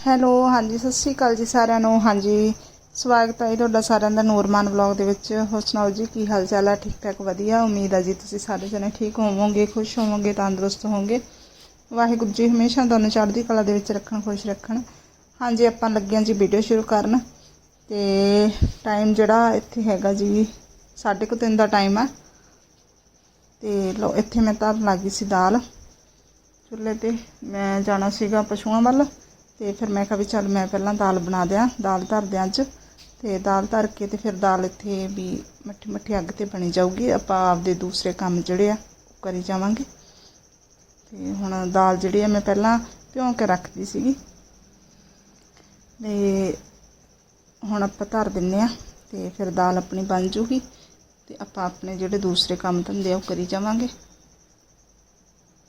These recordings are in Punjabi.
ਹੈਲੋ, ਹਾਂਜੀ, ਸਤਿ ਸ਼੍ਰੀ ਅਕਾਲ ਜੀ ਸਾਰਿਆਂ ਨੂੰ। ਹਾਂਜੀ, ਸਵਾਗਤ ਹੈ ਜੀ ਤੁਹਾਡਾ ਸਾਰਿਆਂ ਦਾ ਨੂਰਮਾਨ ਵਲੌਗ ਦੇ ਵਿੱਚ। ਹੋਰ ਸੁਣਾਓ ਜੀ, ਕੀ ਹਾਲ ਚਾਲ ਹੈ ਠੀਕ ਠਾਕ ਵਧੀਆ? ਉਮੀਦ ਹੈ ਜੀ ਤੁਸੀਂ ਸਾਰੇ ਜਣੇ ਠੀਕ ਹੋਵੋਗੇ, ਖੁਸ਼ ਹੋਵੋਗੇ, ਤੰਦਰੁਸਤ ਹੋਵੋਗੇ। ਵਾਹਿਗੁਰੂ ਜੀ ਹਮੇਸ਼ਾ ਤੁਹਾਨੂੰ ਚੜ੍ਹਦੀ ਕਲਾ ਦੇ ਵਿੱਚ ਰੱਖਣ, ਖੁਸ਼ ਰੱਖਣ। ਹਾਂਜੀ, ਆਪਾਂ ਲੱਗੇ ਹਾਂ ਜੀ ਵੀਡੀਓ ਸ਼ੁਰੂ ਕਰਨ। ਤੇ ਟਾਈਮ ਜਿਹੜਾ ਇੱਥੇ ਹੈਗਾ ਜੀ, ਸਾਢੇ ਕੁ ਤਿੰਨ ਦਾ ਟਾਈਮ ਆ। ਤੇ ਲੋ ਇੱਥੇ ਮੈਂ ਧਰਨ ਲੱਗੀ ਸੀ ਦਾਲ। ਚੁੱਲ੍ਹੇ ਤੇ ਮੈਂ ਜਾਣਾ ਸੀਗਾ ਪਸ਼ੂਆਂ ਵੱਲ। ਤੇ ਫਿਰ ਮੈਂ ਕਿਹਾ ਵੀ ਚੱਲ ਮੈਂ ਪਹਿਲਾਂ ਦਾਲ ਬਣਾ ਦਿਆਂ, ਦਾਲ ਧਰ ਅੱਜ। ਤੇ ਦਾਲ ਧਰ ਕੇ ਤੇ ਫਿਰ ਦਾਲ ਇੱਥੇ ਵੀ ਮੱਠੀ ਮੱਠੀ ਅੱਗ ਤੇ ਬਣੀ ਜਾਊਗੀ। ਆਪਾਂ ਆਪਦੇ ਦੂਸਰੇ ਕੰਮ ਜਿਹੜੇ ਆ, ਉਹ ਕਰੀ ਜਾਵਾਂਗੇ। ਤੇ ਹੁਣ ਦਾਲ ਜਿਹੜੀ ਆ ਮੈਂ ਪਹਿਲਾਂ ਭਿਉਂ ਕੇ ਰੱਖਦੀ ਸੀਗੀ। ਤੇ ਹੁਣ ਆਪਾਂ ਧਰ ਦਿੰਨੇ ਆ ਤੇ ਫਿਰ ਦਾਲ ਆਪਣੀ ਬਣ ਜੂਗੀ ਤੇ ਆਪਾਂ ਆਪਣੇ ਜਿਹੜੇ ਦੂਸਰੇ ਕੰਮ ਧੰਦੇ ਆ, ਉਹ ਕਰੀ ਜਾਵਾਂਗੇ।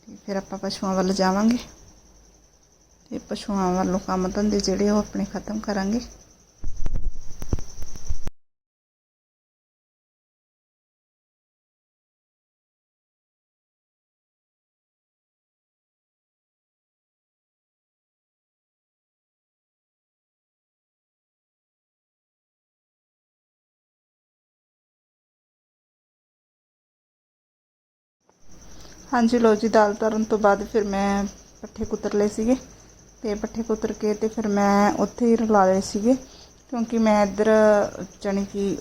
ਤੇ ਫਿਰ ਆਪਾਂ ਪਸ਼ੂਆਂ ਵੱਲ ਜਾਵਾਂਗੇ। ਤੇ ਪਸ਼ੂਆਂ ਵੱਲੋਂ ਕੰਮ ਧੰਦੇ ਜਿਹੜੇ ਉਹ ਆਪਣੇ ਖਤਮ ਕਰਾਂਗੇ। ਹਾਂਜੀ ਲੋ ਜੀ, ਦਾਲ ਤਰਨ ਤੋਂ ਬਾਅਦ ਫਿਰ ਮੈਂ ਪੱਠੇ ਕੁਤਰ ਲਏ ਸੀਗੇ। ਤੇ ਪੱਠੇ ਕੁਤਰ ਕੇ ਤੇ ਫਿਰ ਮੈਂ ਉੱਥੇ ਹੀ ਰਲਾ ਲਏ ਸੀਗੇ। ਕਿਉਂਕਿ ਮੈਂ ਇੱਧਰ, ਜਾਣੀ ਕਿ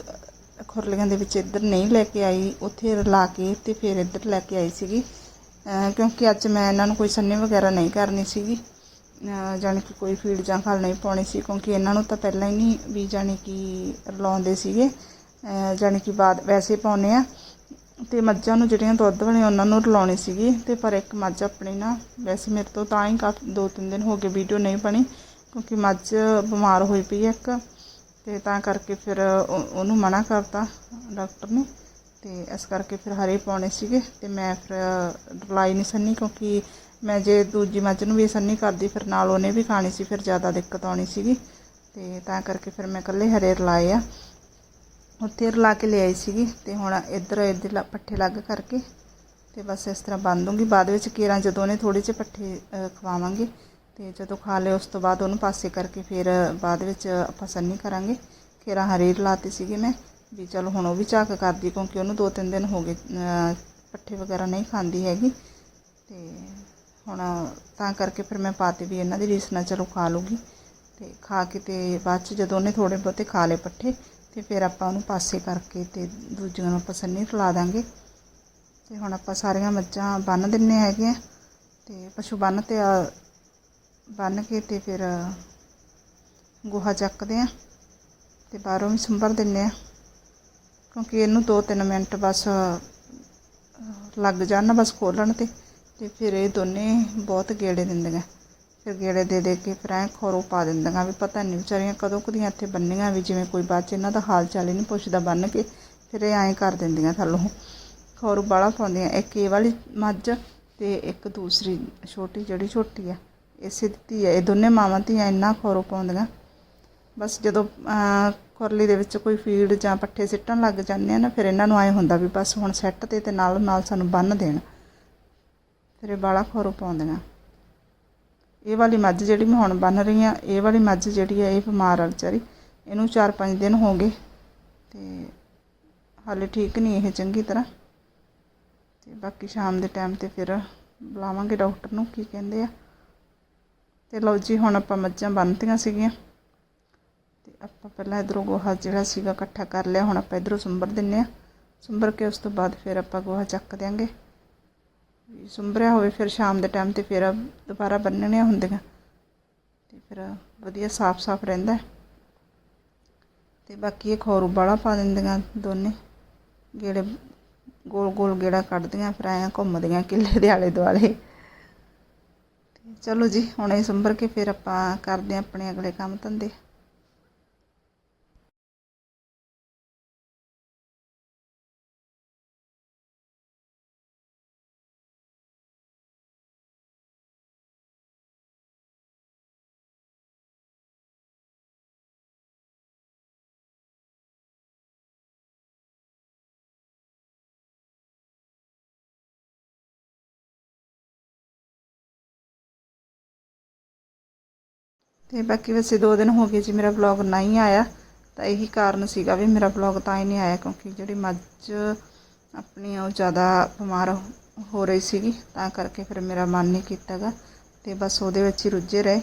ਖੁਰਲੀਆਂ ਦੇ ਵਿੱਚ ਇੱਧਰ ਨਹੀਂ ਲੈ ਕੇ ਆਈ, ਉੱਥੇ ਰਲਾ ਕੇ ਤੇ ਫਿਰ ਇੱਧਰ ਲੈ ਕੇ ਆਈ ਸੀਗੀ। ਕਿਉਂਕਿ ਅੱਜ ਮੈਂ ਇਹਨਾਂ ਨੂੰ ਕੋਈ ਸੰਨੀ ਵਗੈਰਾ ਨਹੀਂ ਕਰਨੀ ਸੀਗੀ। ਅਹ ਜਾਣੀ ਕਿ ਕੋਈ ਫੀਡ ਜਾਂ ਖਲ ਨਹੀਂ ਪਾਉਣੀ ਸੀ, ਕਿਉਂਕਿ ਇਹਨਾਂ ਨੂੰ ਤਾਂ ਪਹਿਲਾਂ ਹੀ ਨਹੀਂ ਵੀ ਜਾਣੀ ਕਿ ਰਲਾਉਂਦੇ ਸੀਗੇ। ਅਹ ਜਾਣੀ ਕਿ ਬਾਅਦ, ਵੈਸੇ ਪਾਉਨੇ ਆ। ਤੇ ਮੱਝਾਂ ਨੂੰ ਜਿਹੜੀਆਂ ਦੁੱਧ ਵਾਲੀਆਂ ਉਹਨਾਂ ਨੂੰ ਰਲਾਉਣੀ ਸੀਗੀ ਤੇ ਪਰ ਇੱਕ ਮੱਝ ਆਪਣੀ ਨਾ ਵੈਸੇ ਮੇਰੇ ਤੋਂ ਤਾਂ ਹੀ ਕਾਫੀ ਦੋ ਤਿੰਨ ਦਿਨ ਹੋ ਗਏ ਵੀਡੀਓ ਨਹੀਂ ਬਣੀ ਕਿਉਂਕਿ ਮੱਝ ਬਿਮਾਰ ਹੋਈ ਪਈ ਇੱਕ ਤੇ ਤਾਂ ਕਰਕੇ ਫਿਰ ਉਹ- ਉਹਨੂੰ ਮਨਾ ਕਰਤਾ ਡਾਕਟਰ ਨੇ ਤੇ ਇਸ ਕਰਕੇ ਫਿਰ ਹਰੇ ਪਾਉਣੇ ਸੀਗੇ ਤੇ ਮੈਂ ਫਿਰ ਰਲਾਈ ਨਹੀਂ ਸੰਨੀ ਕਿਉਂਕਿ ਮੈਂ ਜੇ ਦੂਜੀ ਮੱਝ ਨੂੰ ਵੀ ਸੰਨੀ ਕਰਦੀ ਫਿਰ ਨਾਲ ਉਹਨੇ ਵੀ ਖਾਣੀ ਸੀ ਫਿਰ ਜ਼ਿਆਦਾ ਦਿੱਕਤ ਆਉਣੀ ਸੀਗੀ ਤੇ ਤਾਂ ਕਰਕੇ ਫਿਰ ਮੈਂ ਇਕੱਲੇ ਹਰੇ ਰਲਾਏ ਆ। ਉੱਥੇ ਰਲਾ ਕੇ ਲਿਆਈ ਸੀਗੀ ਤੇ ਹੁਣ ਇੱਧਰ ਇਹਦੇ ਲ- ਪੱਠੇ ਲੱਗ ਕਰਕੇ ਤੇ ਬਸ ਇਸ ਤਰ੍ਹਾਂ ਬੰਨ ਦੂੰਗੀ। ਬਾਅਦ ਵਿੱਚ ਕੇਰਾਂ ਜਦੋਂ ਨੇ ਥੋੜੇ ਜਿਹੇ ਪੱਠੇ ਖਵਾਵਾਂਗੇ ਤੇ ਜਦੋਂ ਖਾ ਲਏ ਉਸ ਤੋਂ ਬਾਅਦ ਉਹਨੂੰ ਪਾਸੇ ਕਰਕੇ ਫਿਰ ਬਾਅਦ ਵਿੱਚ ਆਪਾਂ ਸੰਨੀ ਕਰਾਂਗੇ। ਕੇਰਾਂ ਹਰੀ ਰਲਾਤੀ ਸੀਗੀ ਮੈਂ ਵੀ ਚਲੋ ਹੁਣ ਉਹ ਵੀ ਝਾਕ ਕਰਦੀ ਕਿਉਂਕਿ ਉਹਨੂੰ ਦੋ ਤਿੰਨ ਦਿਨ ਹੋ ਗਏ ਪੱਠੇ ਵਗੈਰਾ ਨਹੀਂ ਖਾਂਦੀ ਹੈਗੀ। ਤੇ ਹੁਣ ਤਾਂ ਕਰਕੇ ਫਿਰ ਮੈਂ ਪਾਤੇ ਵੀ ਇਹਨਾਂ ਦੀ ਰੀਸ ਨਾਲ ਚਲੋ ਖਾ ਲੂਗੀ। ਤੇ ਖਾ ਕੇ ਤੇ ਬਾਅਦ ਚ ਜਦੋਂ ਉਹਨੇ ਥੋੜੇ ਬਹੁਤੇ ਖਾ ਲਏ ਪੱਠੇ ਤੇ ਫਿਰ ਆਪਾਂ ਉਹਨੂੰ ਪਾਸੇ ਕਰਕੇ ਤੇ ਦੂਜੀਆਂ ਨੂੰ ਆਪਾਂ ਸੰਨੀ ਰਲਾ ਦਾਂਗੇ। ਤੇ ਹੁਣ ਆਪਾਂ ਸਾਰੀਆਂ ਮੱਝਾਂ ਬੰਨ ਦਿੰਨੇ ਹੈਗੇ ਆ। ਤੇ ਪਸ਼ੂ ਬੰਨ ਤੇ ਆ, ਬੰਨ ਕੇ ਤੇ ਫਿਰ ਗੋਹਾ ਚੱਕਦੇ ਆ ਤੇ ਬਾਹਰੋਂ ਵੀ ਸੰਭਰ ਦਿੰਨੇ ਆ। ਕਿਉਂਕਿ ਇਹਨੂੰ 2-3 ਮਿੰਟ ਬਸ ਲੱਗ ਜਾਣ ਬਸ ਖੋਲਣ ਤੇ ਤੇ ਫਿਰ ਇਹ ਦੋਨੇ ਬਹੁਤ ਗੇੜੇ ਦਿੰਦੀਆਂ ਫਿਰ ਗੇੜੇ ਦੇ ਦੇ ਕੇ ਫਿਰ ਐਂ ਖੋਰੋ ਪਾ ਦਿੰਦੀਆਂ ਵੀ ਪਤਾ ਨਹੀਂ ਵਿਚਾਰੀਆਂ ਕਦੋਂ ਕਦੀਆਂ ਇੱਥੇ ਬੰਨੀਆਂ ਵੀ ਜਿਵੇਂ ਕੋਈ ਬਾਅਦ ਚ ਇਹਨਾਂ ਦਾ ਹਾਲ ਚਾਲ ਹੀ ਨਹੀਂ ਪੁੱਛਦਾ ਬੰਨ ਕੇ ਫਿਰ ਇਹ ਐਂ ਕਰ ਦਿੰਦੀਆਂ ਥੱਲੋਂ। ਖੋਰੂ ਬਾਲਾ ਪਾਉਂਦੀਆਂ ਇੱਕ ਇਹ ਵਾਲੀ ਮੱਝ ਤੇ ਇੱਕ ਦੂਸਰੀ ਛੋਟੀ ਜਿਹੜੀ ਛੋਟੀ ਆ ਇਸੇ ਦਿੱਤੀ ਆ ਇਹ ਦੋਨੇ ਮਾਵਾਂ ਧੀਆਂ ਇੰਨਾ ਖੋਰੂ ਪਾਉਂਦੀਆਂ। ਬਸ ਜਦੋਂ ਅਹ, ਖੁਰਲੀ ਦੇ ਵਿੱਚ ਕੋਈ ਫੀਡ ਜਾਂ ਪੱਠੇ ਸਿੱਟਣ ਲੱਗ ਜਾਂਦੇ ਆ ਨਾ ਫਿਰ ਇਹਨਾਂ ਨੂੰ ਐ ਹੁੰਦਾ ਵੀ ਬਸ ਹੁਣ ਸੈੱਟ ਤੇ ਤੇ ਨਾਲ ਨਾਲ ਸਾਨੂੰ ਬੰਨ ਦੇਣ। ਫਿਰ ਇਹ ਬਾਲਾ ਖੋਰੂ ਪਾਉਂਦੀਆਂ। ਇਹ ਵਾਲੀ ਮੱਝ ਜਿਹੜੀ ਮੈਂ ਹੁਣ ਬੰਨ ਰਹੀ ਆ ਇਹ ਵਾਲੀ ਮੱਝ ਜਿਹੜੀ ਆ ਇਹ ਬਿਮਾਰ ਆ ਵਿਚਾਰੀ। ਇਹਨੂੰ 4-5 ਦਿਨ ਹੋ ਗਏ ਤੇ ਹਾਲੇ ਠੀਕ ਨਹੀਂ ਇਹ ਚੰਗੀ ਤਰ੍ਹਾਂ। ਤੇ ਬਾਕੀ ਸ਼ਾਮ ਦੇ ਟਾਈਮ ਤੇ ਫਿਰ ਬੁਲਾਵਾਂਗੇ ਡਾਕਟਰ ਨੂੰ, ਕੀ ਕਹਿੰਦੇ ਆ। ਤੇ ਲਓ ਜੀ, ਹੁਣ ਆਪਾਂ ਮੱਝਾਂ ਬੰਨਤੀਆਂ ਸੀਗੀਆਂ। ਤੇ ਆਪਾਂ ਪਹਿਲਾਂ ਇਧਰੋਂ ਗੋਹਾ ਜਿਹੜਾ ਸੀਗਾ ਇਕੱਠਾ ਕਰ ਲਿਆ, ਹੁਣ ਆਪਾਂ ਇਧਰੋਂ ਸੁੰਬਰ ਦਿੰਨੇ ਆ ਸੁੰਬਰ ਕੇ ਉਸ ਤੋਂ ਬਾਅਦ ਫਿਰ ਆਪਾਂ ਗੋਹਾ ਚੱਕ ਦਿਆਂਗੇ। ਵੀ ਸੁੰਬਰਿਆ ਹੋਵੇ, ਫਿਰ ਸ਼ਾਮ ਦੇ ਟਾਈਮ ਤੇ ਫਿਰ ਦੁਬਾਰਾ ਬੰਨਣੀਆਂ ਹੁੰਦੀਆਂ। ਤੇ ਫਿਰ ਵਧੀਆ ਸਾਫ਼-ਸਾਫ਼ ਰਹਿੰਦਾ ਹੈ। ਤੇ ਬਾਕੀ ਇਹ ਖੋਰੂ ਬਾਲਾ ਪਾ ਦਿੰਦੀਆਂ ਦੋਨੇ। ਗੇੜੇ ਗੋਲ ਗੋਲ ਗੇੜਾ ਕੱਢਦੀਆਂ, ਫਿਰ ਐਂ ਘੁੰਮਦੀਆਂ ਕਿੱਲੇ ਦੇ ਆਲੇ ਦੁਆਲੇ ਚਲੋ ਜੀ, ਹੁਣ ਇਹ ਸੰਭਰ ਕੇ ਫਿਰ ਆਪਾਂ ਕਰਦੇ ਹਾਂ ਆਪਣੇ ਅਗਲੇ ਕੰਮ ਧੰਦੇ। ਤੇ ਬਾਕੀ ਵੈਸੇ 2 ਦਿਨ ਹੋ ਗਏ ਜੀ ਮੇਰਾ ਵਲੌਗ ਨਹੀਂ ਆਇਆ। ਤਾਂ ਇਹੀ ਕਾਰਨ ਸੀਗਾ ਵੀ ਮੇਰਾ ਵਲੌਗ ਤਾਂ ਹੀ ਨਹੀਂ ਆਇਆ ਕਿਉਂਕਿ ਜਿਹੜੀ ਮੱਝ ਆਪਣੀ ਉਹ ਜ਼ਿਆਦਾ ਬਿਮਾਰ ਹੋ ਰਹੀ ਸੀਗੀ, ਤਾਂ ਕਰਕੇ ਫਿਰ ਮੇਰਾ ਮਨ ਨਹੀਂ ਕੀਤਾਗਾ। ਤੇ ਬਸ ਉਹਦੇ ਵਿੱਚ ਹੀ ਰੁੱਝੇ ਰਹੇ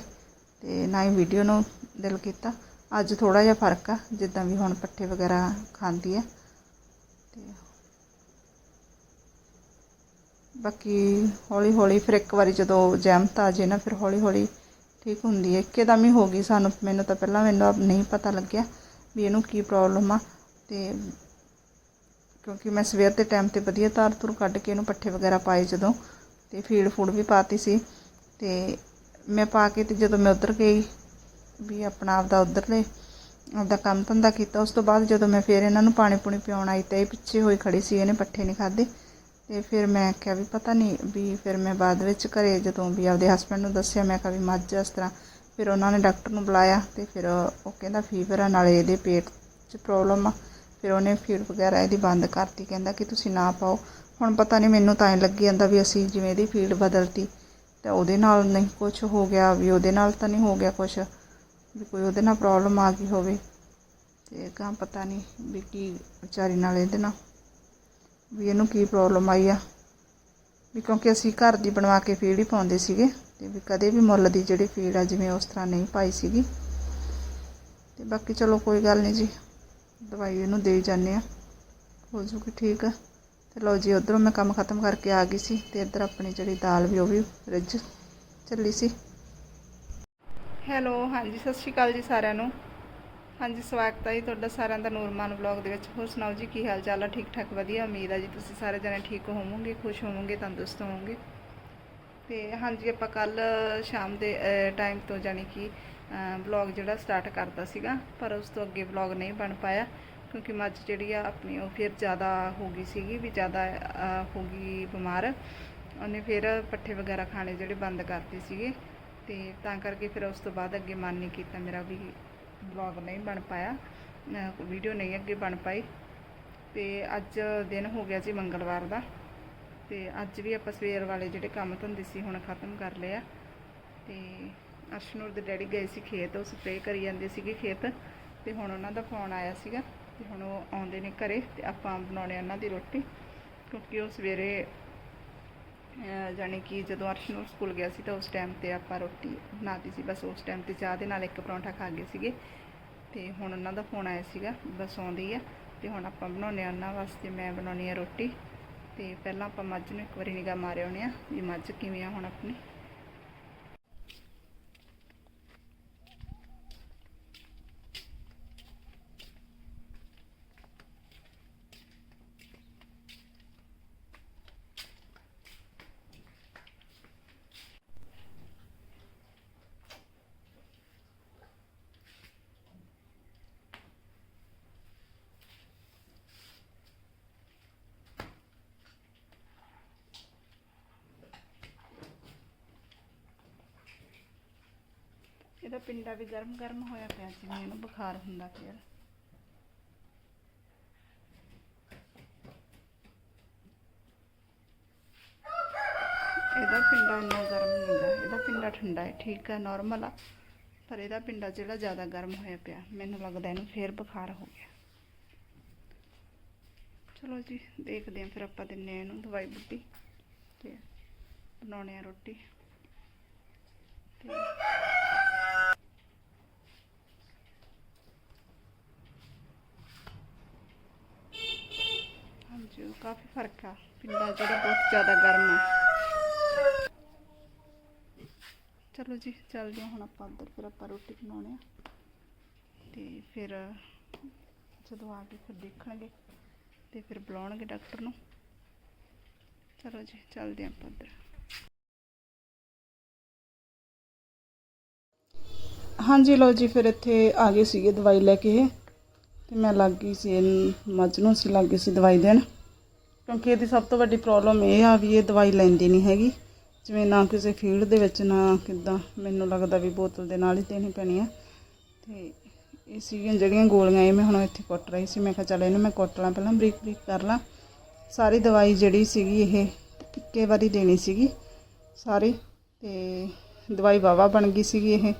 ਤੇ ਨਾ ਹੀ ਵੀਡੀਓ ਨੂੰ ਦਿਲ ਕੀਤਾ। ਅੱਜ ਥੋੜਾ ਜਿਹਾ ਫ਼ਰਕ ਆ, ਜਿੱਦਾਂ ਵੀ ਹੁਣ ਪੱਠੇ ਵਗੈਰਾ ਖਾਂਦੀ ਹੈ ਤੇ ਬਾਕੀ ਹੌਲੀ ਹੌਲੀ ਫਿਰ ਇੱਕ ਵਾਰੀ ਜਦੋਂ ਜਹਿਮਤ ਆ ਜੇ ਨਾ, ਫਿਰ ਹੌਲੀ ਹੌਲੀ ਠੀਕ ਹੁੰਦੀ ਹੈ। ਇੱਕਦਮ ਹੀ ਹੋ ਗਈ ਸਾਨੂੰ। ਮੈਨੂੰ ਤਾਂ ਪਹਿਲਾਂ ਮੈਨੂੰ ਨਹੀਂ ਪਤਾ ਲੱਗਿਆ ਵੀ ਇਹਨੂੰ ਕੀ ਪ੍ਰੋਬਲਮ ਆ। ਤੇ ਕਿਉਂਕਿ ਮੈਂ ਸਵੇਰ ਦੇ ਟਾਈਮ ਤੇ ਵਧੀਆ ਧਾਰ ਧੁਰ ਕੱਢ ਕੇ ਇਹਨੂੰ ਪੱਠੇ ਵਗੈਰਾ ਪਾਏ ਜਦੋਂ। ਤੇ ਫੀਡ ਫੂਡ ਵੀ ਪਾਤੀ ਸੀ। ਤੇ ਮੈਂ ਪਾ ਕੇ ਤੇ ਜਦੋਂ ਮੈਂ ਉੱਧਰ ਗਈ ਵੀ ਆਪਣਾ ਆਪਦਾ ਉੱਧਰਲੇ ਆਪਦਾ ਕੰਮ ਧੰਦਾ ਕੀਤਾ, ਉਸ ਤੋਂ ਬਾਅਦ ਜਦੋਂ ਮੈਂ ਫਿਰ ਇਹਨਾਂ ਨੂੰ ਪਾਣੀ ਪੂਣੀ ਪਿਆਉਣ ਆਈ ਤਾਂ ਇਹ ਪਿੱਛੇ ਹੋਈ ਖੜੀ ਸੀ, ਇਹਨੇ ਪੱਠੇ ਨਹੀਂ ਖਾਦੇ ਤੇ ਫਿਰ ਮੈਂ ਕਿਹਾ ਵੀ ਪਤਾ ਨਹੀਂ ਵੀ ਫਿਰ ਮੈਂ ਬਾਅਦ ਵਿੱਚ ਘਰੇ ਜਦੋਂ ਵੀ ਆਪਦੇ ਹਸਬੰਡ ਨੂੰ ਦੱਸਿਆ, ਮੈਂ ਕਿਹਾ ਵੀ ਮੱਝ ਇਸ ਤਰ੍ਹਾਂ। ਫਿਰ ਉਹਨਾਂ ਨੇ ਡਾਕਟਰ ਨੂੰ ਬੁਲਾਇਆ ਤੇ ਫਿਰ ਉਹ ਕਹਿੰਦਾ ਫੀਵਰ ਆ, ਨਾਲੇ ਇਹਦੇ ਪੇਟ 'ਚ ਪ੍ਰੋਬਲਮ ਆ। ਫਿਰ ਉਹਨੇ ਫੀਡ ਵਗੈਰਾ ਇਹਦੀ ਬੰਦ ਕਰਤੀ, ਕਹਿੰਦਾ ਕਿ ਤੁਸੀਂ ਨਾ ਪਾਓ। ਹੁਣ ਪਤਾ ਨਹੀਂ ਮੈਨੂੰ ਤਾਂ ਐਂ ਲੱਗੀ ਜਾਂਦਾ ਵੀ ਅਸੀਂ ਜਿਵੇਂ ਇਹਦੀ ਫੀਡ ਬਦਲਤੀ, ਤਾਂ ਉਹਦੇ ਨਾਲ ਨਹੀਂ ਕੁਝ ਹੋ ਗਿਆ, ਵੀ ਉਹਦੇ ਨਾਲ ਤਾਂ ਨਹੀਂ ਹੋ ਗਿਆ ਕੁਝ ਵੀ ਕੋਈ ਉਹਦੇ ਨਾਲ ਪ੍ਰੋਬਲਮ ਆ ਗਈ ਹੋਵੇ। ਤੇ ਕਹਾਂ ਪਤਾ ਨਹੀਂ ਵੀ ਕੀ ਵਿਚਾਰੀ ਨਾਲ ਇਹਦੇ ਨਾਲ ਵੀ ਇਹਨੂੰ ਕੀ ਪ੍ਰੋਬਲਮ ਆਈ ਆ? ਵੀ ਕਿਉਂਕਿ ਅਸੀਂ ਘਰ ਦੀ ਬਣਵਾ ਕੇ ਫੀਡ ਹੀ ਪਾਉਂਦੇ ਸੀਗੇ ਤੇ ਵੀ ਕਦੇ ਵੀ ਮੁੱਲ ਦੀ ਜਿਹੜੀ ਫੀਡ ਆ, ਜਿਵੇਂ ਉਸ ਤਰ੍ਹਾਂ ਨਹੀਂ ਪਾਈ ਸੀਗੀ। ਤੇ ਬਾਕੀ ਚਲੋ ਕੋਈ ਗੱਲ ਨਹੀਂ ਜੀ, ਦਵਾਈ ਇਹਨੂੰ ਦੇ ਜਾਂਦੇ ਆ। ਹੋ ਜੂਗੀ ਠੀਕ। ਆ ਤੇ ਲਓ ਜੀ, ਉਧਰੋਂ ਮੈਂ ਕੰਮ ਖਤਮ ਕਰਕੇ ਆ ਗਈ ਸੀ ਤੇ ਇੱਧਰ ਆਪਣੀ ਜਿਹੜੀ ਦਾਲ ਵੀ ਉਹ ਵੀ ਰਿੱਝ ਚੱਲੀ ਸੀ। ਹੈਲੋ ਹਾਂਜੀ, ਸਤਿ ਸ਼੍ਰੀ ਅਕਾਲ ਜੀ ਸਾਰਿਆਂ ਨੂੰ। ਹਾਂਜੀ, ਸਵਾਗਤ ਹੈ ਜੀ ਤੁਹਾਡਾ ਸਾਰਿਆਂ ਦਾ ਨੂਰਮਾਨ ਵਲੌਗ ਦੇ ਵਿੱਚ। ਹੋਰ ਸੁਣਾਓ ਜੀ, ਕੀ ਹਾਲ ਚਾਲ ਆ? ਠੀਕ ਠਾਕ ਵਧੀਆ? ਉਮੀਦ ਆ ਜੀ ਤੁਸੀਂ ਸਾਰੇ ਜਣੇ ਠੀਕ ਹੋਵੋਗੇ, ਖੁਸ਼ ਹੋਵੋਗੇ, ਤੰਦਰੁਸਤ ਹੋਵੋਗੇ। ਤੇ ਹਾਂਜੀ, ਆਪਾਂ ਕੱਲ, ਸ਼ਾਮ ਦੇ ਟਾਈਮ ਤੋਂ ਜਾਨੀ ਕਿ ਵਲੌਗ ਜਿਹੜਾ ਸਟਾਰਟ ਕਰਤਾ ਸੀਗਾ, ਪਰ ਉਸ ਤੋਂ ਅੱਗੇ ਵਲੌਗ ਨਹੀਂ ਬਣ ਪਾਇਆ, ਕਿਉਂਕਿ ਮੱਝ ਜਿਹੜੀ ਆ ਆਪਣੀ ਉਹ ਫਿਰ ਜ਼ਿਆਦਾ ਹੋ ਗਈ ਸੀਗੀ, ਵੀ ਜ਼ਿਆਦਾ ਹੋ ਗਈ ਬਿਮਾਰ। ਉਹਨੇ ਫਿਰ ਪੱਠੇ ਵਗੈਰਾ ਖਾਣੇ ਜਿਹੜੇ ਬੰਦ ਕਰਤੇ ਸੀਗੇ, ਤੇ ਤਾਂ ਕਰਕੇ ਫਿਰ ਉਸ ਤੋਂ ਬਾਅਦ ਅੱਗੇ ਮਨ ਨਹੀਂ ਕੀਤਾ ਮੇਰਾ ਵੀ ਵਲੌਗ ਨਹੀਂ ਬਣ ਪਾਇਆ ਵੀਡੀਓ ਨਹੀਂ ਅੱਗੇ ਬਣ ਪਾਈ। ਤੇ ਅੱਜ ਦਿਨ ਹੋ ਗਿਆ ਜੀ ਮੰਗਲਵਾਰ ਦਾ, ਤੇ ਅੱਜ ਵੀ ਆਪਾਂ ਸਵੇਰ ਵਾਲੇ ਜਿਹੜੇ ਕੰਮ ਧੰਦੇ ਸੀ ਹੁਣ ਖਤਮ ਕਰ ਲਿਆ ਤੇ ਅਰਸ਼ਨੂਰ ਦੇ ਡੈਡੀ ਗਏ ਸੀ ਖੇਤ, ਉਹ ਸਪਰੇਅ ਕਰੀ ਜਾਂਦੇ ਸੀਗੇ ਖੇਤ, ਤੇ ਹੁਣ ਉਹਨਾਂ ਦਾ ਫੋਨ ਆਇਆ ਸੀਗਾ, ਤੇ ਹੁਣ ਉਹ ਆਉਂਦੇ ਨੇ ਘਰੇ, ਤੇ ਆਪਾਂ ਬਣਾਉਣੇ ਉਹਨਾਂ ਦੀ ਰੋਟੀ, ਕਿਉਂਕਿ ਉਹ ਸਵੇਰੇ ਅਹ ਜਾਣੀ ਕਿ ਜਦੋਂ ਅਰਸ਼ਨੂਰ ਸਕੂਲ ਗਿਆ ਸੀ ਤਾਂ ਉਸ ਟਾਈਮ ਤੇ ਆਪਾਂ ਰੋਟੀ ਬਣਾਤੀ ਸੀ। ਬਸ ਉਸ ਟਾਈਮ ਤੇ ਚਾਹ ਦੇ ਨਾਲ ਇੱਕ ਪਰੌਂਠਾ ਖਾ ਗਏ ਸੀਗੇ। ਤੇ ਹੁਣ ਉਹਨਾਂ ਦਾ ਫੋਨ ਆਇਆ ਸੀਗਾ, ਬਸ ਆਉਂਦੀ ਆ। ਤੇ ਹੁਣ ਆਪਾਂ ਬਣਾਉਣੇ ਆ ਉਹਨਾਂ ਵਾਸਤੇ, ਮੈਂ ਬਣਾਉਣੀ ਆ ਰੋਟੀ। ਤੇ ਪਹਿਲਾਂ ਆਪਾਂ ਮੱਝ ਨੂੰ ਇੱਕ ਵਾਰੀ ਨਿਗਾ ਮਾਰਿਆ ਆਉਣੇ ਆ, ਵੀ ਮੱਝ ਕਿਵੇਂ ਆ ਹੁਣ ਆਪਣੀ। ਇਹਦਾ ਪਿੰਡਾ ਵੀ ਗਰਮ ਗਰਮ ਹੋਇਆ ਪਿਆ ਜਿਵੇਂ ਇਹਨੂੰ ਬੁਖਾਰ ਹੁੰਦਾ ਫਿਰ ਇਹਦਾ ਪਿੰਡਾ ਇੰਨਾ ਗਰਮ ਨਹੀਂ ਹੁੰਦਾ, ਇਹਦਾ ਪਿੰਡਾ ਠੰਡਾ ਹੈ, ਠੀਕ ਹੈ ਨਾਰਮਲ ਆ। ਪਰ ਇਹਦਾ ਪਿੰਡਾ ਜਿਹੜਾ ਜ਼ਿਆਦਾ ਗਰਮ ਹੋਇਆ ਪਿਆ, ਮੈਨੂੰ ਲੱਗਦਾ ਇਹਨੂੰ ਫੇਰ ਬੁਖਾਰ ਹੋ ਗਿਆ। ਚਲੋ ਜੀ, ਦੇਖਦੇ ਹਾਂ ਫਿਰ ਆਪਾਂ ਦਿੰਨੇ ਆ ਇਹਨੂੰ ਦਵਾਈ ਬੁੱਟੀ ਤੇ ਬਣਾਉਣੇ ਆ ਰੋਟੀ। ਤੇ ਹਾਂਜੀ ਉਹ ਕਾਫੀ ਫ਼ਰਕ ਆ। ਪਿੰਡਾਂ ਜਿਹੜਾ ਬਹੁਤ ਜ਼ਿਆਦਾ ਗਰਮ ਆ। ਚਲੋ ਜੀ, ਚੱਲਦੇ ਹਾਂ ਹੁਣ ਆਪਾਂ ਅੰਦਰ, ਫਿਰ ਆਪਾਂ ਰੋਟੀ ਬਣਾਉਣੇ ਆ। ਤੇ ਫਿਰ ਜਦੋਂ ਆ ਕੇ ਫਿਰ ਦੇਖਣਗੇ ਤੇ ਫਿਰ ਬੁਲਾਉਣਗੇ ਡਾਕਟਰ ਨੂੰ। ਚਲੋ ਜੀ, ਚੱਲਦੇ ਹਾਂ ਆਪਾਂ ਅੰਦਰ। ਹਾਂਜੀ, ਲਓ ਜੀ, ਫਿਰ ਇੱਥੇ ਆ ਗਏ ਸੀਗੇ ਦਵਾਈ ਲੈ ਕੇ। ਇਹ ਤੇ ਮੈਂ ਲੱਗ ਗਈ ਸੀ ਮੱਝ ਨੂੰ ਸੀ ਲੱਗ ਗਈ ਸੀ ਦਵਾਈ ਦੇਣ। ਕਿਉਂਕਿ ਇਹਦੀ ਸਭ ਤੋਂ ਵੱਡੀ ਪ੍ਰੋਬਲਮ ਇਹ ਆ ਵੀ ਇਹ ਦਵਾਈ ਲੈਂਦੀ ਨਹੀਂ ਹੈਗੀ। ਜਿਵੇਂ ਨਾ ਕਿਸੇ ਫੀਲਡ ਦੇ ਵਿੱਚ, ਨਾ ਕਿੱਦਾਂ। ਮੈਨੂੰ ਲੱਗਦਾ ਵੀ ਬੋਤਲ ਦੇ ਨਾਲ ਹੀ ਦੇਣੀ ਪੈਣੀ ਆ। ਤੇ ਇਹ ਸੀਗੀਆਂ ਜਿਹੜੀਆਂ ਗੋਲੀਆਂ, ਇਹ ਮੈਂ ਹੁਣ ਇੱਥੇ ਕੁੱਟ ਰਹੀ ਸੀ। ਮੈਂ ਕਿਹਾ ਚੱਲ ਇਹਨੂੰ ਮੈਂ ਕੁੱਟ ਲਾਂ, ਪਹਿਲਾਂ ਬਰੀਕ ਬਰੀਕ ਕਰ ਲਾਂ। ਸਾਰੀ ਦਵਾਈ ਜਿਹੜੀ ਸੀਗੀ, ਇਹ ਇੱਕੇ ਵਾਰੀ ਦੇਣੀ ਸੀਗੀ ਸਾਰੀ। ਤੇ ਦਵਾਈ ਵਾਵਾ ਬਣ ਗਈ ਸੀਗੀ ਇਹ।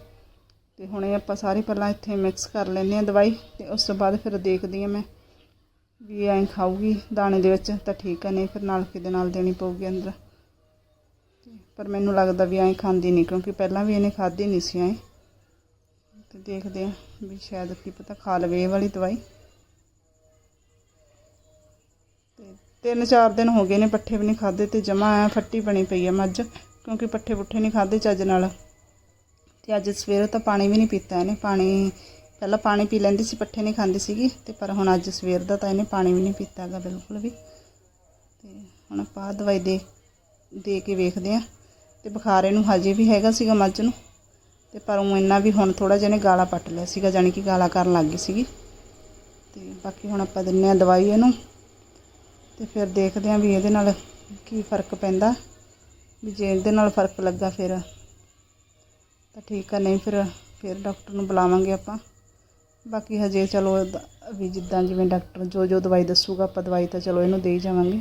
ਤੇ ਹੁਣ ਇਹ ਆਪਾਂ ਸਾਰੇ ਪਹਿਲਾਂ ਇੱਥੇ ਮਿਕਸ ਕਰ ਲੈਂਦੇ ਆ ਦਵਾਈ। ਤੇ ਉਸ ਤੋਂ ਬਾਅਦ ਫਿਰ ਦੇਖਦੀ ਆ ਮੈਂ ਵੀ ਐਂ ਖਾਊਗੀ ਦਾਣੇ ਦੇ ਵਿੱਚ, ਤਾਂ ਠੀਕ ਹੈ ਨਹੀਂ ਫਿਰ ਨਾਲ ਕਿਤੇ ਨਾਲ ਦੇਣੀ ਪਊਗੀ ਅੰਦਰ? ਪਰ ਮੈਨੂੰ ਲੱਗਦਾ ਵੀ ਐਂ ਖਾਂਦੀ ਨਹੀਂ, ਕਿਉਂਕਿ ਪਹਿਲਾਂ ਵੀ ਇਹਨੇ ਖਾਧੀ ਨਹੀਂ ਸੀ ਐਂ। ਤੇ ਦੇਖਦੇ ਆ ਵੀ ਸ਼ਾਇਦ ਕੀ ਪਤਾ ਖਾ ਲਵੇ ਇਹ ਵਾਲੀ ਦਵਾਈ। ਤੇ ਤਿੰਨ ਚਾਰ ਦਿਨ ਹੋ ਗਏ ਨੇ ਪੱਠੇ ਵੀ ਨਹੀਂ ਖਾਦੇ ਤੇ ਜਮਾ ਐ ਫੱਟੀ ਬਣੀ ਪਈ ਆ ਮੱਝ, ਕਿਉਂਕਿ ਪੱਠੇ ਪੁੱਠੇ ਨਹੀਂ ਖਾਦੇ ਚੱਜ ਨਾਲ। ਤੇ ਅੱਜ ਸਵੇਰੇ ਤਾਂ ਪਾਣੀ ਵੀ ਨਹੀਂ ਪੀਤਾ ਇਹਨੇ, ਪਾਣੀ ਪਹਿਲਾਂ ਪਾਣੀ ਪੀ ਲੈਂਦੀ ਸੀ, ਪੱਠੇ ਨਹੀਂ ਖਾਂਦੀ ਸੀਗੀ, ਤੇ ਪਰ ਹੁਣ ਅੱਜ ਸਵੇਰ ਦਾ ਤਾਂ ਇਹਨੇ ਪਾਣੀ ਵੀ ਨਹੀਂ ਪੀਤਾ ਹੈਗਾ ਬਿਲਕੁਲ ਵੀ। ਤੇ ਹੁਣ ਆਪਾਂ ਆਹ ਦਵਾਈ ਦੇ ਦੇ ਕੇ ਵੇਖਦੇ ਆ ਤੇ ਬੁਖਾਰ ਇਹਨੂੰ ਹਜੇ ਵੀ ਹੈਗਾ ਸੀਗਾ ਮੱਝ ਨੂੰ, ਤੇ ਪਰ ਉਹ ਇੰਨਾ ਵੀ ਹੁਣ ਥੋੜਾ ਜਿਹਾ ਨੇ ਗਾਲਾ ਪੱਟ ਲਿਆ ਸੀਗਾ ਜਾਨੀ ਕਿ ਗਾਲਾ ਕਰਨ ਲੱਗ ਗਈ ਸੀਗੀ। ਤੇ ਬਾਕੀ ਹੁਣ ਆਪਾਂ ਦਿੰਨੇ ਆ ਦਵਾਈ ਇਹਨੂੰ, ਤੇ ਫਿਰ ਦੇਖਦੇ ਆ ਵੀ ਇਹਦੇ ਨਾਲ ਕੀ ਫ਼ਰਕ ਪੈਂਦਾ। ਵੀ ਜੇ ਇਹਦੇ ਨਾਲ ਫ਼ਰਕ ਲੱਗਾ ਫਿਰ ਤਾਂ ਠੀਕ ਆ, ਨਹੀਂ ਫਿਰ ਫਿਰ ਡਾਕਟਰ ਨੂੰ ਬੁਲਾਵਾਂਗੇ ਆਪਾਂ। ਬਾਕੀ ਹਜੇ ਚਲੋ ਵੀ ਜਿੱਦਾਂ ਜਿਵੇਂ ਡਾਕਟਰ ਜੋ ਜੋ ਦਵਾਈ ਦੱਸੂਗਾ ਆਪਾਂ ਦਵਾਈ ਤਾਂ ਚਲੋ ਇਹਨੂੰ ਦੇ ਹੀ ਜਾਵਾਂਗੇ।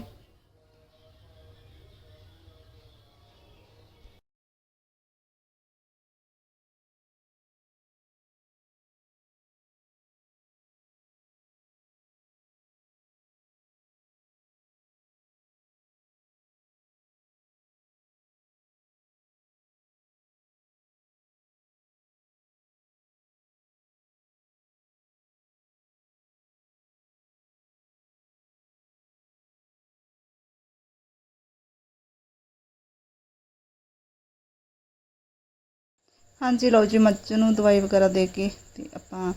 ਹਾਂਜੀ ਲਓ ਜੀ ਮੱਝ ਨੂੰ ਦਵਾਈ ਵਗੈਰਾ ਦੇ ਕੇ ਤੇ ਆਪਾਂ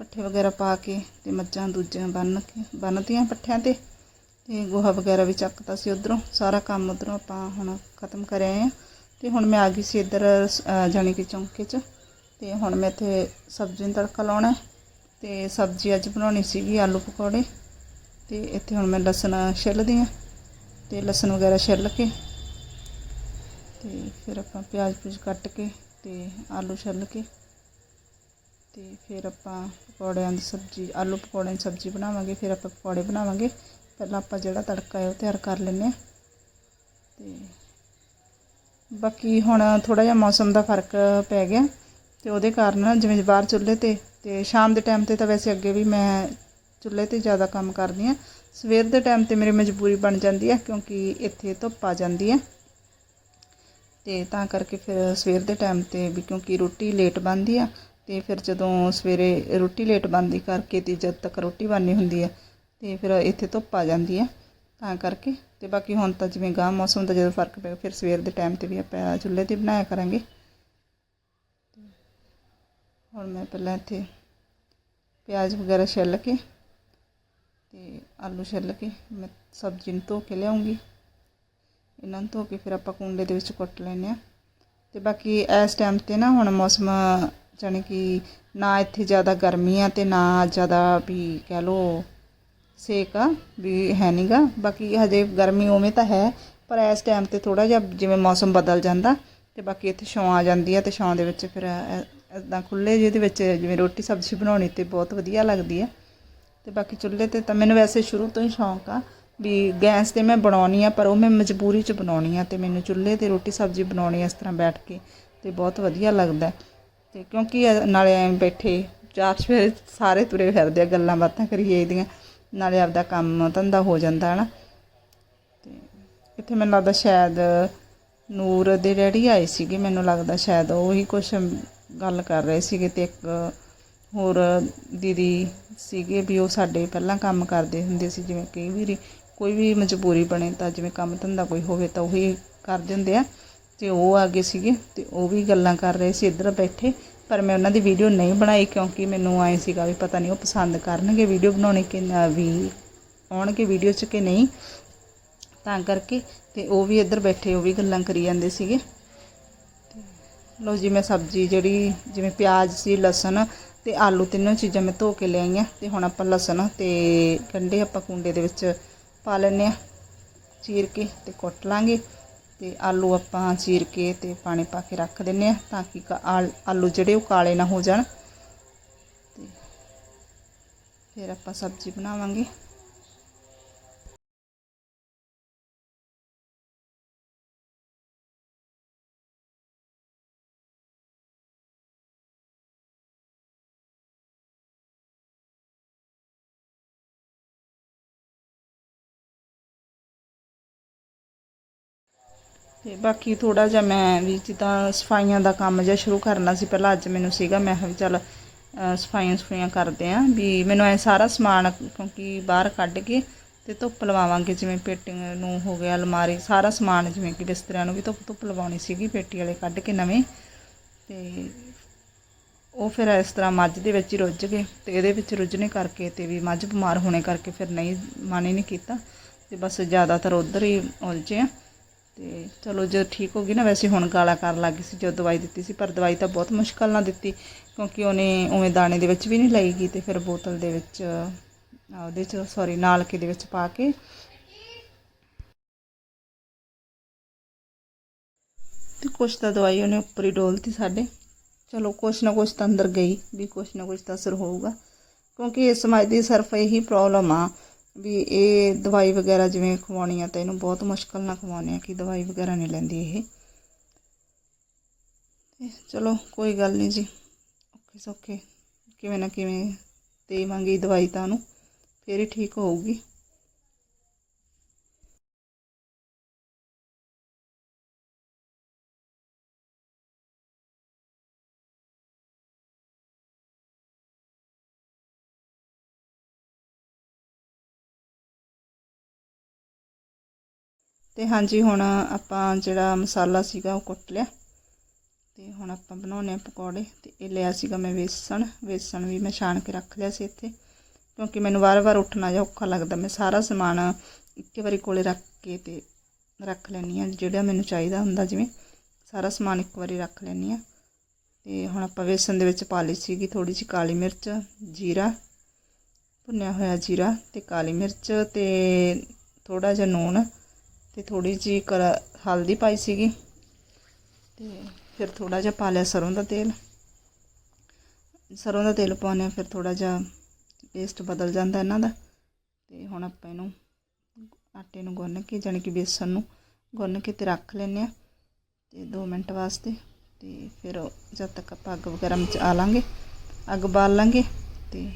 ਪੱਠੇ ਵਗੈਰਾ ਪਾ ਕੇ ਤੇ ਮੱਝਾਂ ਦੂਜੀਆਂ ਬੰਨ ਕੇ ਬੰਨਤੀਆਂ ਪੱਠਿਆਂ ਤੇ ਤੇ ਗੋਹਾ ਵਗੈਰਾ ਵੀ ਚੱਕਤਾ ਸੀ ਉਧਰੋਂ। ਸਾਰਾ ਕੰਮ ਉਧਰੋਂ ਆਪਾਂ ਹੁਣ ਖਤਮ ਕਰ ਆਏ ਆ ਤੇ ਹੁਣ ਮੈਂ ਆ ਗਈ ਸੀ ਇੱਧਰ ਅ, ਜਾਣੀ ਕਿ ਚੌਂਕੇ 'ਚ। ਤੇ ਹੁਣ ਮੈਂ ਇੱਥੇ ਸਬਜ਼ੀ ਨੂੰ ਤੜਕਾ ਲਾਉਣਾ ਹੈ। ਤੇ ਸਬਜ਼ੀ ਅੱਜ ਬਣਾਉਣੀ ਸੀਗੀ ਆਲੂ ਪਕੌੜੇ। ਤੇ ਇੱਥੇ ਹੁਣ ਮੈਂ ਲਸਣ ਛਿੱਲਦੀ ਆ ਤੇ ਲਸਣ ਵਗੈਰਾ ਛਿੱਲ ਕੇ ਤੇ ਫਿਰ ਆਪਾਂ ਪਿਆਜ਼ ਪੂਜ ਕੱਟ ਕੇ ਤੇ ਆਲੂ ਛਿੱਲ ਕੇ ਅਤੇ ਫਿਰ ਆਪਾਂ ਪਕੌੜਿਆਂ ਦੀ ਸਬਜ਼ੀ, ਆਲੂ ਪਕੌੜਿਆਂ ਦੀ ਸਬਜ਼ੀ ਬਣਾਵਾਂਗੇ, ਫਿਰ ਆਪਾਂ ਪਕੌੜੇ ਬਣਾਵਾਂਗੇ। ਪਹਿਲਾਂ ਆਪਾਂ ਜਿਹੜਾ ਤੜਕਾ ਹੈ ਉਹ ਤਿਆਰ ਕਰ ਲੈਂਦੇ ਹਾਂ। ਅਤੇ ਬਾਕੀ ਹੁਣ ਥੋੜ੍ਹਾ ਜਿਹਾ ਮੌਸਮ ਦਾ ਫ਼ਰਕ ਪੈ ਗਿਆ ਤੇ ਉਹਦੇ ਕਾਰਨ ਜਿਵੇਂ ਬਾਹਰ ਚੁੱਲ੍ਹੇ ਤੇ ਤੇ ਸ਼ਾਮ ਦੇ ਟਾਈਮ ਤੇ ਤਾਂ ਵੈਸੇ ਅੱਗੇ ਵੀ ਮੈਂ ਚੁੱਲ੍ਹੇ ਤੇ ਜ਼ਿਆਦਾ ਕੰਮ ਕਰਦੀ ਆ ਸਵੇਰ ਦੇ ਟਾਈਮ ਤੇ ਮੇਰੀ ਮਜਬੂਰੀ ਬਣ ਜਾਂਦੀ ਹੈ ਕਿਉਂਕਿ ਇੱਥੇ ਧੁੱਪ ਆ ਜਾਂਦੀ ਹੈ। ਤੇ ਤਾਂ ਕਰਕੇ ਫਿਰ ਸਵੇਰ ਦੇ ਟਾਈਮ ਤੇ ਵੀ ਕਿਉਂਕਿ ਰੋਟੀ ਲੇਟ ਬਣਦੀ ਆ, ਤੇ ਫਿਰ ਜਦੋਂ ਸਵੇਰੇ ਰੋਟੀ ਲੇਟ ਬਣਦੀ ਕਰਕੇ ਤੇ ਜਦ ਤੱਕ ਰੋਟੀ ਬਣਨੀ ਹੁੰਦੀ ਆ, ਤੇ ਫਿਰ ਇੱਥੇ ਧੁੱਪ ਆ ਜਾਂਦੀ ਆ, ਤਾਂ ਕਰਕੇ। ਤੇ ਬਾਕੀ ਹੁਣ ਤਾਂ ਜਿਵੇਂ ਗਾਂ ਮੌਸਮ ਦਾ ਜਦੋਂ ਫ਼ਰਕ ਪਿਆ, ਫਿਰ ਸਵੇਰ ਦੇ ਟਾਈਮ ਤੇ ਵੀ ਆਪਾਂ ਚੁੱਲ੍ਹੇ ਤੇ ਬਣਾਇਆ ਕਰਾਂਗੇ। ਹੁਣ ਮੈਂ ਪਹਿਲਾਂ ਇੱਥੇ ਪਿਆਜ਼ ਵਗੈਰਾ ਛਿੱਲ ਕੇ ਤੇ ਆਲੂ ਛਿੱਲ ਕੇ ਮੈਂ ਸਬਜ਼ੀ ਨੂੰ ਧੋ ਕੇ ਲਿਆਉਂਗੀ। ਇਹਨਾਂ ਨੂੰ ਧੋ ਕੇ ਫਿਰ ਆਪਾਂ ਕੁੰਡੇ ਦੇ ਵਿੱਚ ਕੁੱਟ ਲੈਂਦੇ ਆ ਤੇ ਬਾਕੀ ਇਸ ਟਾਈਮ ਤੇ ਨਾ ਹੁਣ ਮੌਸਮ, ਜਾਣੀ ਕਿ ਨਾ ਇੱਥੇ ਜ਼ਿਆਦਾ ਗਰਮੀ ਆ ਤੇ ਨਾ ਜ਼ਿਆਦਾ ਵੀ ਕਹਿ ਲਓ ਸੇਕ ਆ, ਵੀ ਹੈ ਨਹੀਂਗਾ ਬਾਕੀ ਹਜੇ ਗਰਮੀ ਉਵੇਂ ਤਾਂ ਹੈ, ਪਰ ਇਸ ਟਾਈਮ ਤੇ ਥੋੜਾ ਜਿਹਾ ਜਿਵੇਂ ਮੌਸਮ ਬਦਲ ਜਾਂਦਾ ਤੇ ਬਾਕੀ ਇੱਥੇ ਛਾਂ ਆ ਜਾਂਦੀ ਆ ਤੇ ਛਾਂ ਦੇ ਵਿੱਚ ਫਿਰ ਇਦਾਂ ਖੁੱਲੇ ਜਿਹਦੇ ਵਿੱਚ ਜਿਵੇਂ ਰੋਟੀ ਸਬਜ਼ੀ ਬਣਾਉਣੀ ਤੇ ਬਹੁਤ ਵਧੀਆ ਲੱਗਦੀ ਆ। ਤੇ ਬਾਕੀ ਚੁੱਲ੍ਹੇ ਤੇ ਤਾਂ ਮੈਨੂੰ ਵੈਸੇ ਸ਼ੁਰੂ ਤੋਂ ਹੀ ਸ਼ੌਂਕ ਆ ਵੀ ਗੈਸ ਤੇ ਮੈਂ ਬਣਾਉਣੀ ਆ, ਪਰ ਉਹ ਮੈਂ ਮਜਬੂਰੀ 'ਚ ਬਣਾਉਣੀ ਆ ਤੇ ਮੈਨੂੰ ਚੁੱਲ੍ਹੇ ਤੇ ਰੋਟੀ ਸਬਜ਼ੀ ਬਣਾਉਣੀ ਇਸ ਤਰ੍ਹਾਂ ਬੈਠ ਕੇ ਤੇ ਬਹੁਤ ਵਧੀਆ ਲੱਗਦਾ। ਤੇ ਕਿਉਂਕਿ ਨਾਲੇ ਐਂ ਬੈਠੇ, ਚਾਰ ਸਵੇਰੇ ਸਾਰੇ ਤੁਰੇ ਫਿਰਦੇ ਆ, ਗੱਲਾਂ ਬਾਤਾਂ ਕਰੀਏ ਇਹਦੀਆਂ ਨਾਲੇ ਆਪਦਾ ਕੰਮ ਧੰਦਾ ਹੋ ਜਾਂਦਾ, ਹਨਾ। ਤੇ ਇੱਥੇ ਮੈਨੂੰ ਲੱਗਦਾ ਸ਼ਾਇਦ ਨੂਰ ਦੇ ਡੈਡੀ ਆਏ ਸੀਗੇ, ਮੈਨੂੰ ਲੱਗਦਾ ਸ਼ਾਇਦ ਉਹ ਹੀ ਕੁਛ ਗੱਲ ਕਰ ਰਹੇ ਸੀਗੇ ਤੇ ਇੱਕ ਹੋਰ ਦੀਦੀ ਸੀਗੇ ਵੀ ਉਹ ਸਾਡੇ ਪਹਿਲਾਂ ਕੰਮ ਕਰਦੇ ਹੁੰਦੇ ਸੀ, ਜਿਵੇਂ ਕਈ ਵਾਰੀ ਕੋਈ ਵੀ ਮਜਬੂਰੀ ਬਣੇ ਤਾਂ ਜਿਵੇਂ ਕੰਮ ਧੰਦਾ ਕੋਈ ਹੋਵੇ ਤਾਂ ਉਹੀ ਕਰਦੇ ਹੁੰਦੇ ਆ। ਤੇ ਉਹ ਆ ਗਏ ਸੀਗੇ ਤੇ ਉਹ ਵੀ ਗੱਲਾਂ ਕਰ ਰਹੇ ਸੀ ਇੱਧਰ ਬੈਠੇ। ਪਰ ਮੈਂ ਉਹਨਾਂ ਦੀ ਵੀਡੀਓ ਨਹੀਂ ਬਣਾਈ ਕਿਉਂਕਿ ਮੈਨੂੰ ਆਏ ਸੀਗਾ ਵੀ ਪਤਾ ਨਹੀਂ ਉਹ ਪਸੰਦ ਕਰਨਗੇ ਵੀਡੀਓ ਬਣਾਉਣੀ ਕਿ ਨਾ ਵੀ ਆਉਣਗੇ ਵੀਡੀਓ 'ਚ ਕਿ ਨਹੀਂ। ਤਾਂ ਕਰਕੇ ਤੇ ਉਹ ਵੀ ਇੱਧਰ ਬੈਠੇ, ਉਹ ਵੀ ਗੱਲਾਂ ਕਰੀ ਜਾਂਦੇ ਸੀਗੇ। ਤੇ ਲਓ ਜੀ ਮੈਂ ਸਬਜ਼ੀ ਜਿਹੜੀ ਜਿਵੇਂ ਪਿਆਜ਼ ਸੀ, ਲਸਣ ਤੇ ਆਲੂ ਤਿੰਨੋਂ ਚੀਜ਼ਾਂ ਮੈਂ ਧੋ ਕੇ ਲਿਆਈਆਂ। ਤੇ ਹੁਣ ਆਪਾਂ ਲਸਣ ਤੇ ਗੰਢੇ ਆਪਾਂ ਕੁੰਡੇ ਦੇ ਵਿੱਚ ਪਾ ਲੈਂਦੇ ਆ ਚੀਰ ਕੇ ਤੇ ਕੁੱਟ ਲਾਂਗੇ ਤੇ ਆਲੂ ਆਪਾਂ ਚੀਰ ਕੇ ਤੇ ਪਾਣੀ ਪਾ ਕੇ ਰੱਖ ਦਿੰਨੇ ਆ ਤਾਂ ਕਿ ਕਾ- ਆਲੂ ਜਿਹੜੇ ਉਹ ਕਾਲੇ ਨਾ ਹੋ ਜਾਣ ਤੇ ਫਿਰ ਆਪਾਂ ਸਬਜ਼ੀ ਬਣਾਵਾਂਗੇ। ਤੇ ਬਾਕੀ ਥੋੜਾ ਜਿਹਾ ਮੈਂ ਵੀ ਜਿੱਦਾਂ ਸਫਾਈਆਂ ਦਾ ਕੰਮ ਜਿਹਾ ਸ਼ੁਰੂ ਕਰਨਾ ਸੀ, ਪਹਿਲਾਂ ਅੱਜ ਮੈਨੂੰ ਸੀਗਾ, ਮੈਂ ਕਿਹਾ ਵੀ ਚੱਲ ਸਫਾਈਆਂ ਸਫਾਈਆਂ ਕਰਦੇ ਆਂ ਵੀ ਮੈਨੂੰ ਐ ਸਾਰਾ ਸਮਾਨ ਕਿਉਂਕਿ ਬਾਹਰ ਕੱਢ ਕੇ ਤੇ ਧੁੱਪ ਲਵਾਵਾਂਗੇ, ਜਿਵੇਂ ਪੇਟਿੰਗ ਨੂੰ ਹੋ ਗਿਆ, ਅਲਮਾਰੀ, ਸਾਰਾ ਸਮਾਨ ਜਿਵੇਂ ਕਿ ਬਿਸਤਰਿਆਂ ਨੂੰ ਵੀ ਧੁੱਪ ਧੁੱਪ ਲਵਾਉਣੀ ਸੀਗੀ, ਪੇਟੀ ਵਾਲੇ ਕੱਢ ਕੇ ਨਵੇਂ ਤੇ ਉਹ ਫਿਰ ਇਸ ਤਰ੍ਹਾਂ ਮੱਝ ਦੇ ਵਿੱਚ ਹੀ ਰੁੱਝ ਗਏ ਤੇ ਇਹਦੇ ਵਿੱਚ ਰੁੱਝਣੇ ਕਰਕੇ ਤੇ ਵੀ ਮੱਝ ਬਿਮਾਰ ਹੋਣੇ ਕਰਕੇ ਫਿਰ ਨਹੀਂ, ਮਨ ਹੀ ਨਹੀਂ ਕੀਤਾ ਤੇ ਬਸ ਜ਼ਿਆਦਾਤਰ ਉਧਰ ਹੀ ਉਲਝੇ ਆ ਤੇ ਚਲੋ ਜੇ ਠੀਕ ਹੋ ਗਈ ਨਾ, ਵੈਸੇ ਹੁਣ ਗਾਲਾ ਕਰਨ ਲੱਗੀ ਸੀ ਜਦੋਂ ਦਵਾਈ ਦਿੱਤੀ ਸੀ, ਪਰ ਦਵਾਈ ਤਾਂ ਬਹੁਤ ਮੁਸ਼ਕਲ ਨਾਲ ਦਿੱਤੀ, ਕਿਉਂਕਿ ਉਹਨੇ ਉਵੇਂ ਦਾਣੇ ਦੇ ਵਿੱਚ ਵੀ ਨਹੀਂ ਲਈ ਗਈ ਤੇ ਫਿਰ ਬੋਤਲ ਦੇ ਵਿੱਚ ਉਹਦੇ ਚ ਸੌਰੀ ਨਾਲਕੇ ਦੇ ਵਿੱਚ ਪਾ ਕੇ। ਤੇ ਕੁਛ ਤਾਂ ਦਵਾਈ ਉਹਨੇ ਉੱਪਰ ਹੀ ਡੋਲਤੀ ਸਾਡੇ। ਚਲੋ, ਕੁਛ ਨਾ ਕੁਛ ਤਾਂ ਅੰਦਰ ਗਈ, ਵੀ ਕੁਛ ਨਾ ਕੁਛ ਤਾਂ ਅਸਰ ਹੋਊਗਾ, ਕਿਉਂਕਿ ਇਸ ਸਮਾਜ ਦੀ ਸਿਰਫ ਇਹੀ ਪ੍ਰੋਬਲਮ ਆ ਵੀ ਇਹ ਦਵਾਈ ਵਗੈਰਾ ਜਿਵੇਂ ਖਵਾਉਣੀ ਆ ਤਾਂ ਇਹਨੂੰ ਬਹੁਤ ਮੁਸ਼ਕਲ ਨਾਲ ਖਵਾਉਂਦੇ ਆ ਕਿ ਦਵਾਈ ਵਗੈਰਾ ਨਹੀਂ ਲੈਂਦੀ ਇਹ। ਚਲੋ, ਕੋਈ ਗੱਲ ਨਹੀਂ ਜੀ। ਓਕੇ ਸੌਖੇ। ਕਿਵੇਂ ਨਾ ਕਿਵੇਂ ਦੇਵਾਂਗੇ ਦਵਾਈ ਤਾਂ ਉਹਨੂੰ, ਫਿਰ ਹੀ ਠੀਕ ਹੋਊਗੀ। ਤੇ ਹਾਂਜੀ, ਹੁਣ ਆਪਾਂ ਜਿਹੜਾ ਮਸਾਲਾ ਸੀਗਾ ਉਹ ਕੁੱਟ ਲਿਆ। ਤੇ ਹੁਣ ਆਪਾਂ ਬਣਾਉਣੇ ਆ ਪਕੌੜੇ। ਤੇ ਇਹ ਲਿਆ ਸੀਗਾ ਮੈਂ ਵੇਸਣ। ਵੇਸਣ ਵੀ ਮੈਂ ਛਾਣ ਕੇ ਰੱਖ ਲਿਆ ਸੀ ਇੱਥੇ। ਕਿਉਂਕਿ ਮੈਨੂੰ ਵਾਰ-ਵਾਰ ਉੱਠਣਾ ਜਾਂ ਔਖਾ ਲੱਗਦਾ। ਮੈਂ ਸਾਰਾ ਸਮਾਨ ਇੱਕੇ ਵਾਰੀ ਕੋਲੇ ਰੱਖ ਕੇ ਤੇ ਰੱਖ ਲੈਣੀ ਆ ਜਿਹੜਾ ਮੈਨੂੰ ਚਾਹੀਦਾ ਹੁੰਦਾ। ਜਿਵੇਂ ਸਾਰਾ ਸਮਾਨ ਇੱਕ ਵਾਰੀ ਰੱਖ ਲੈਣੀ ਆ ਤੇ ਹੁਣ ਆਪਾਂ ਵੇਸਣ ਦੇ ਵਿੱਚ ਪਾ ਲਈ ਸੀਗੀ ਥੋੜੀ ਜਿਹੀ ਕਾਲੀ ਮਿਰਚ, ਜੀਰਾ, ਭੁੰਨਿਆ ਹੋਇਆ ਜੀਰਾ ਤੇ ਕਾਲੀ ਮਿਰਚ ਤੇ ਥੋੜਾ ਜਿਹਾ ਨੂਣ। ਤੇ ਥੋੜੀ ਜਿਹੀ ਕਰ ਹਲਦੀ ਪਾਈ ਸੀਗੀ ਤੇ ਫਿਰ ਥੋੜਾ ਜਿਹਾ ਪਾ ਲਿਆ ਸਰੋਂ ਦਾ ਤੇਲ। ਸਰੋਂ ਦਾ ਤੇਲ ਪਾਉਂਦੇ ਹਾਂ, ਫਿਰ ਥੋੜਾ ਜਿਹਾ ਟੇਸਟ ਬਦਲ ਜਾਂਦਾ ਇਹਨਾਂ ਦਾ। ਤੇ ਹੁਣ ਆਪਾਂ ਇਹਨੂੰ ਆਟੇ ਨੂੰ ਗੁੰਨ ਕੇ, ਜਾਣੀ ਕਿ ਬੇਸਣ ਨੂੰ ਗੁੰਨ ਕੇ ਤੇ ਰੱਖ ਲੈਂਦੇ ਆ ਤੇ 2 ਮਿੰਟ ਵਾਸਤੇ। ਤੇ ਫਿਰ ਜਦ ਤੱਕ ਆਪਾਂ ਅੱਗ ਵਗੈਰਾ ਮਚਾ ਲਾਂਗੇ, ਅੱਗ ਬਾਲ ਲਾਂਗੇ ਤੇ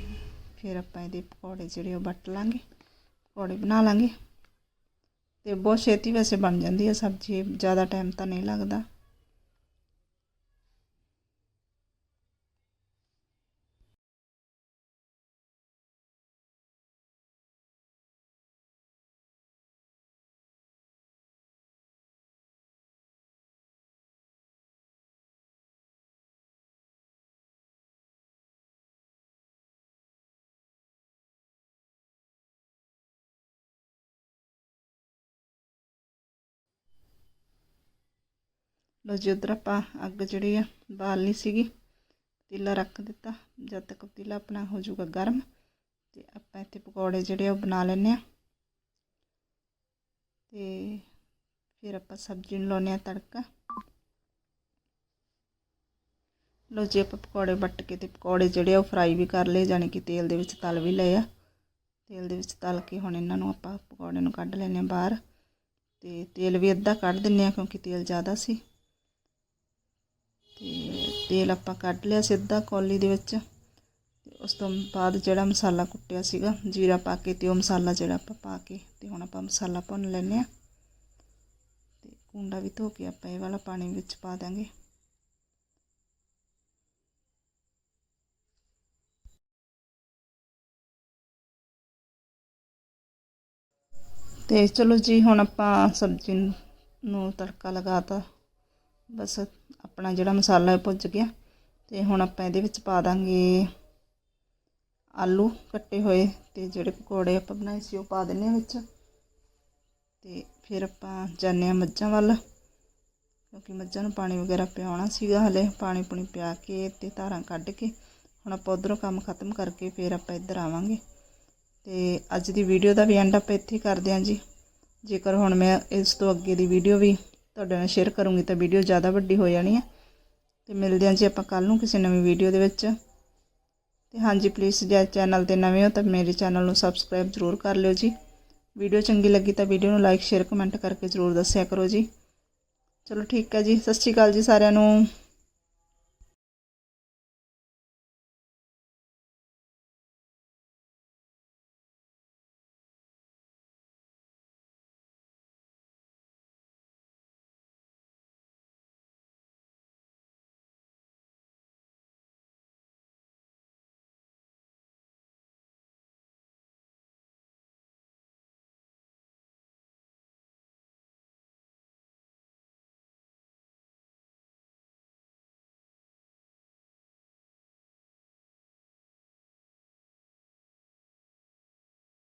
ਫਿਰ ਆਪਾਂ ਇਹਦੇ ਪਕੌੜੇ ਜਿਹੜੇ ਉਹ ਵੱਟ ਲਾਂਗੇ, ਪਕੌੜੇ ਬਣਾ ਲਾਂਗੇ। ਅਤੇ ਬਹੁਤ ਛੇਤੀ ਵੈਸੇ ਬਣ ਜਾਂਦੀ ਹੈ ਸਬਜ਼ੀ ਜ਼ਿਆਦਾ ਟਾਈਮ ਤਾਂ ਨਹੀਂ ਲੱਗਦਾ। ਲੋ ਜੀ, ਉੱਧਰ ਆਪਾਂ ਅੱਗ ਜਿਹੜੀ ਆ ਬਾਲਨੀ ਸੀਗੀ, ਪਤੀਲਾ ਰੱਖ ਦਿੱਤਾ। ਜਦ ਤੱਕ ਪਤੀਲਾ ਆਪਣਾ ਹੋ ਜਾਊਗਾ ਗਰਮ, ਤੇ ਆਪਾਂ ਇੱਥੇ ਪਕੌੜੇ ਜਿਹੜੇ ਆ ਉਹ ਬਣਾ ਲੈਂਦੇ ਆ ਤੇ ਫਿਰ ਆਪਾਂ ਸਬਜ਼ੀ ਨੂੰ ਲਾਉਂਦੇ ਆ ਤੜਕਾ। ਲੋ ਜੀ, ਆਪਾਂ ਪਕੌੜੇ ਵੱਟ ਕੇ ਤੇ ਪਕੌੜੇ ਜਿਹੜੇ ਆ ਉਹ ਫਰਾਈ ਵੀ ਕਰ ਲਏ, ਜਾਣੀ ਕਿ ਤੇਲ ਦੇ ਵਿੱਚ ਤਲ ਵੀ ਲਏ ਆ। ਤੇਲ ਦੇ ਵਿੱਚ ਤਲ ਕੇ ਹੁਣ ਇਹਨਾਂ ਨੂੰ ਆਪਾਂ ਪਕੌੜੇ ਨੂੰ ਕੱਢ ਲੈਂਦੇ ਆ ਬਾਹਰ। ਤੇ ਤੇਲ ਵੀ ਅੱਧਾ ਕੱਢ ਦਿੰਨੇ ਆ ਕਿਉਂਕਿ ਤੇਲ ਜ਼ਿਆਦਾ ਸੀ। ਤੇਲ ਆਪਾਂ ਕੱਢ ਲਿਆ ਸਿੱਧਾ ਕੌਲੀ ਦੇ ਵਿੱਚ। ਉਸ ਤੋਂ ਬਾਅਦ ਜਿਹੜਾ ਮਸਾਲਾ ਕੁੱਟਿਆ ਸੀਗਾ, ਜੀਰਾ ਪਾ ਕੇ ਤੇ ਉਹ ਮਸਾਲਾ ਜਿਹੜਾ ਆਪਾਂ ਪਾ ਕੇ ਤੇ ਹੁਣ ਆਪਾਂ ਮਸਾਲਾ ਭੁੰਨ ਲੈਂਦੇ ਆ ਤੇ ਕੁੰਡਾ ਵੀ ਧੋ ਕੇ ਆਪਾਂ ਇਹ ਵਾਲਾ ਪਾਣੀ ਵਿੱਚ ਪਾ ਦਾਂਗੇ। ਤੇ ਚਲੋ ਜੀ, ਹੁਣ ਆਪਾਂ ਸਬਜ਼ੀ ਨੂੰ ਤੜਕਾ ਲਗਾਤਾ ਬਸ ਆਪਣਾ ਜਿਹੜਾ ਮਸਾਲਾ ਭੁੱਜ ਗਿਆ ਤੇ ਹੁਣ ਆਪਾਂ ਇਹਦੇ ਵਿੱਚ ਪਾ ਦਾਂਗੇ ਆਲੂ ਕੱਟੇ ਹੋਏ ਤੇ ਜਿਹੜੇ ਪਕੌੜੇ ਆਪਾਂ ਬਣਾਏ ਸੀ ਉਹ ਪਾ ਦਿੰਨੇ ਆ ਵਿੱਚ। ਤੇ ਫਿਰ ਆਪਾਂ ਜਾਂਦੇ ਆ ਮੱਝਾਂ ਵੱਲ, ਕਿਉਂਕਿ ਮੱਝਾਂ ਨੂੰ ਪਾਣੀ ਵਗੈਰਾ ਪਿਆਉਣਾ ਸੀਗਾ ਹਲੇ, ਪਾਣੀ ਪੁਣੀ ਪਿਆ ਕੇ ਤੇ ਧਾਰਾਂ ਕੱਢ ਕੇ ਹੁਣ ਆਪਾਂ ਉਧਰੋਂ ਕੰਮ ਖਤਮ ਕਰਕੇ ਫਿਰ ਆਪਾਂ ਇੱਧਰ ਆਵਾਂਗੇ। ਤੇ ਅੱਜ ਦੀ ਵੀਡੀਓ ਦਾ ਵੀ ਐਂਡ ਆਪਾਂ ਇੱਥੇ ਕਰਦੇ ਹਾਂ ਜੀ। ਜੇਕਰ ਹੁਣ ਮੈਂ ਇਸ ਤੋਂ ਅੱਗੇ ਦੀ ਵੀਡੀਓ ਵੀ ਤੁਹਾਡੇ ਨਾਲ ਸ਼ੇਅਰ ਕਰੂੰਗੀ ਤਾਂ ਵੀਡੀਓ ਜ਼ਿਆਦਾ ਵੱਡੀ ਹੋ ਜਾਣੀ ਹੈ। ਤੇ ਮਿਲਦੇ ਹਾਂ ਜੀ ਆਪਾਂ ਕੱਲ ਨੂੰ ਕਿਸੇ ਨਵੀਂ ਵੀਡੀਓ ਦੇ ਵਿੱਚ। ਤੇ ਹਾਂਜੀ ਪਲੀਜ਼ ਜੇ ਚੈਨਲ ਤੇ ਨਵੇਂ ਹੋ ਤਾਂ ਮੇਰੇ ਚੈਨਲ ਨੂੰ ਸਬਸਕ੍ਰਾਈਬ ਜ਼ਰੂਰ ਕਰ ਲਿਓ ਜੀ। ਵੀਡੀਓ ਚੰਗੀ ਲੱਗੀ ਤਾਂ ਵੀਡੀਓ ਨੂੰ ਲਾਈਕ ਸ਼ੇਅਰ ਕਮੈਂਟ ਕਰਕੇ ਜ਼ਰੂਰ ਦੱਸਿਆ ਕਰੋ ਜੀ। ਚਲੋ ਠੀਕ ਹੈ ਜੀ, ਸਤਿ ਸ਼੍ਰੀ ਅਕਾਲ ਜੀ ਸਾਰਿਆਂ ਨੂੰ।